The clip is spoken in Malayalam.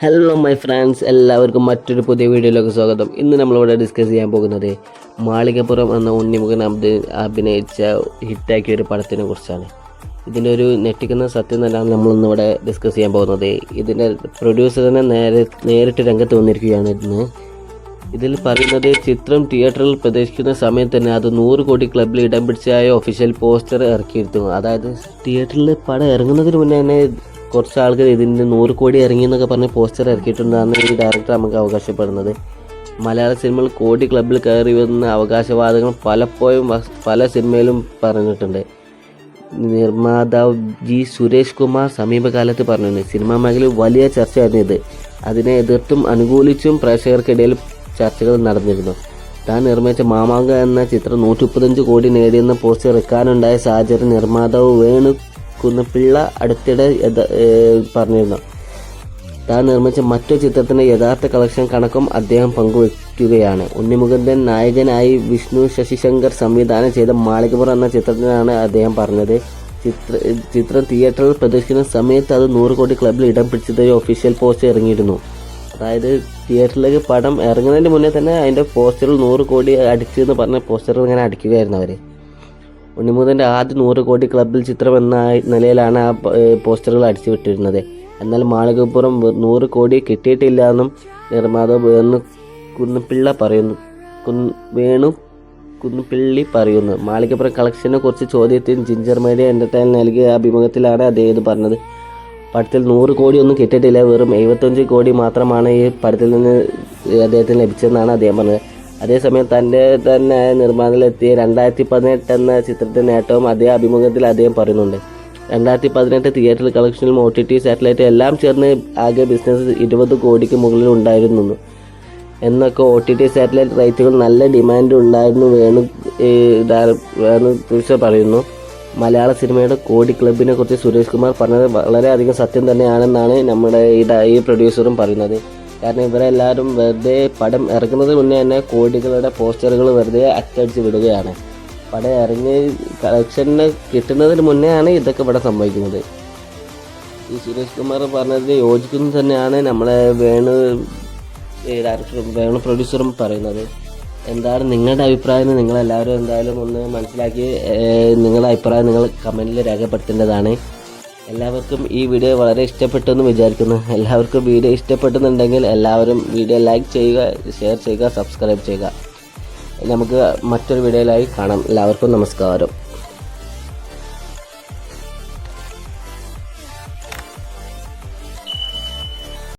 ഹലോ മൈ ഫ്രണ്ട്സ് എല്ലാവർക്കും മറ്റൊരു പുതിയ വീഡിയോയിലേക്ക് സ്വാഗതം. ഇന്ന് നമ്മളിവിടെ ഡിസ്കസ് ചെയ്യാൻ പോകുന്നത് മാളികപ്പുറം എന്ന ഉണ്ണിമുഖൻ അബ്ദ് അഭിനയിച്ച ഹിറ്റാക്കിയ ഒരു പടത്തിനെ കുറിച്ചാണ്. ഇതിന്റെ ഒരു ഞെട്ടിക്കുന്ന സത്യം തന്നെയാണ് നമ്മളിന്നിവിടെ ഡിസ്കസ് ചെയ്യാൻ പോകുന്നത്. ഇതിന്റെ പ്രൊഡ്യൂസർ തന്നെ നേരെ നേരിട്ട് രംഗത്ത് വന്നിരിക്കുകയാണ് ഇന്ന്. ഇതിൽ പറയുന്നത് ചിത്രം തിയേറ്ററിൽ പ്രദർശിക്കുന്ന സമയത്ത് തന്നെ അത് നൂറ് കോടി ക്ലബിൽ ഇടം പിടിച്ചായ ഒഫീഷ്യൽ പോസ്റ്റർ ഇറക്കിയിരുന്നു. അതായത് തിയേറ്ററിൽ പടം ഇറങ്ങുന്നതിന് മുന്നേ തന്നെ കുറച്ച് ആൾക്കാർ ഇതിന്റെ നൂറ് കോടി ഇറങ്ങി എന്നൊക്കെ പറഞ്ഞ് പോസ്റ്റർ ഇറക്കിയിട്ടുണ്ടെന്നാണ് ഈ ഡയറക്ടർ നമുക്ക് അവകാശപ്പെടുന്നത്. മലയാള സിനിമകൾ കോടി ക്ലബിൽ കയറി വരുന്ന അവകാശവാദങ്ങൾ പലപ്പോഴും പല സിനിമയിലും പറഞ്ഞിട്ടുണ്ട്. നിർമ്മാതാവ് ജി സുരേഷ് കുമാർ സമീപകാലത്ത് പറഞ്ഞിരുന്നു സിനിമാ മേഖലയിൽ വലിയ ചർച്ചയായിരുന്നു ഇത്. അതിനെ എതിർത്തും അനുകൂലിച്ചും പ്രേക്ഷകർക്കിടയിൽ ചർച്ചകൾ നടന്നിരുന്നു. താൻ നിർമ്മിച്ച മാമാങ്ക എന്ന ചിത്രം നൂറ്റി മുപ്പത്തഞ്ച് കോടി നേടിയെന്ന പോസ്റ്റ് ഇറക്കാനുണ്ടായ സാഹചര്യം നിർമ്മാതാവ് വേണു കുന്നപ്പിള്ള അടുത്തിടെ പറഞ്ഞിരുന്നു. താൻ നിർമ്മിച്ച മറ്റു ചിത്രത്തിന്റെ യഥാർത്ഥ കളക്ഷൻ കണക്കും അദ്ദേഹം പങ്കുവയ്ക്കുകയാണ് ഉണ്ണിമുകുന്ദൻ നായകനായി വിഷ്ണു ശശിശങ്കർ സംവിധാനം ചെയ്ത മാളികപ്പുറം എന്ന ചിത്രത്തിനാണ് അദ്ദേഹം പറഞ്ഞത്. ചിത്ര ചിത്രം തിയേറ്ററിൽ പ്രദർശിക്കുന്ന സമയത്ത് അത് നൂറ് കോടി ക്ലബിൽ ഇടം പിടിച്ചതായി ഒഫീഷ്യൽ പോസ്റ്റ് ഇറങ്ങിയിരുന്നു. അതായത് തിയേറ്ററിലേക്ക് പടം ഇറങ്ങുന്നതിന് മുന്നേ തന്നെ അതിന്റെ പോസ്റ്ററിൽ നൂറ് കോടി അടിച്ചു എന്ന് പറഞ്ഞ പോസ്റ്ററിൽ ഇങ്ങനെ അടിക്കുകയായിരുന്നു അവർ ഉണ്ണിമുതന്റെ ആദ്യ നൂറ് കോടി ക്ലബിൽ ചിത്രം എന്ന നിലയിലാണ് ആ പോസ്റ്ററുകൾ അടിച്ചു വിട്ടിരുന്നത്. എന്നാൽ മാളികപ്പുറം നൂറ് കോടി കിട്ടിയിട്ടില്ല എന്നും നിർമ്മാതാവ് വേണു കുന്നുപിള്ള പറയുന്നു. കുന്ന് വേണു കുന്നുപിള്ളി പറയുന്നു. മാളികപ്പുറം കളക്ഷനെ കുറിച്ച് ചോദ്യത്തിന് ജിഞ്ചർ മീഡിയ എന്റർടൈൻ നൽകിയ അഭിമുഖത്തിലാണ് അദ്ദേഹം ഇത് പറഞ്ഞത്. പടത്തിൽ നൂറ് കോടി ഒന്നും കിട്ടിയിട്ടില്ല. വെറും എഴുപത്തഞ്ച് കോടി മാത്രമാണ് ഈ പടത്തിൽ നിന്ന് അദ്ദേഹത്തിന് ലഭിച്ചതെന്നാണ് അദ്ദേഹം പറഞ്ഞത്. അതേസമയം തന്റെ തന്നെ നിർമ്മാണത്തിലെത്തിയ രണ്ടായിരത്തി പതിനെട്ട് എന്ന ചിത്രത്തിന്റെ നേട്ടവും അതേ അഭിമുഖത്തിൽ അദ്ദേഹം പറയുന്നുണ്ട്. രണ്ടായിരത്തി പതിനെട്ട് തിയേറ്റർ കളക്ഷനിലും ഒ ടി ടി സാറ്റലൈറ്റ് എല്ലാം ചേർന്ന് ആകെ ബിസിനസ് ഇരുപത് കോടിക്ക് മുകളിൽ ഉണ്ടായിരുന്നു. എന്നൊക്കെ ഒ ടി ടി സാറ്റലൈറ്റ് റൈറ്റുകൾ നല്ല ഡിമാൻഡ് ഉണ്ടായിരുന്നു വേണു വേണു തീർച്ച പറയുന്നു. മലയാള സിനിമയുടെ കോടി ക്ലബിനെ കുറിച്ച് സുരേഷ് കുമാർ പറഞ്ഞത് വളരെയധികം സത്യം തന്നെയാണെന്നാണ് നമ്മുടെ ഈ പ്രൊഡ്യൂസറും പറയുന്നത്. കാരണം ഇവരെല്ലാവരും വെറുതെ പടം ഇറക്കുന്നതിന് മുന്നേ തന്നെ കോടികളുടെ പോസ്റ്ററുകൾ വെറുതെ അച്ചടിച്ച് വിടുകയാണ്. പടം ഇറങ്ങി കളക്ഷന് കിട്ടുന്നതിന് മുന്നേ ആണ് ഇതൊക്കെ ഇവിടെ സംഭവിക്കുന്നത്. ഈ സുരേഷ് കുമാർ പറഞ്ഞത് യോജിക്കുന്നത് തന്നെയാണ് നമ്മളെ വേണു ഡയറക്ടറും വേണു പ്രൊഡ്യൂസറും പറയുന്നത്. എന്താണ് നിങ്ങളുടെ അഭിപ്രായം? നിങ്ങൾ എല്ലാവരും എന്തായാലും ഒന്ന് മനസ്സിലാക്കി നിങ്ങളുടെ അഭിപ്രായം നിങ്ങൾ കമന്റിൽ രേഖപ്പെടുത്തേണ്ടതാണ്. എല്ലാവർക്കും ഈ വീഡിയോ വളരെ ഇഷ്ടപ്പെട്ടു എന്ന് വിചാരിക്കുന്നു. എല്ലാവർക്കും വീഡിയോ ഇഷ്ടപ്പെടുന്നുണ്ടെങ്കിൽ എല്ലാവരും വീഡിയോ ലൈക്ക് ചെയ്യുക ഷെയർ ചെയ്യുക സബ്സ്ക്രൈബ് ചെയ്യുക. നമുക്ക് മറ്റൊരു വീഡിയോയിലായി കാണാം. എല്ലാവർക്കും നമസ്കാരം.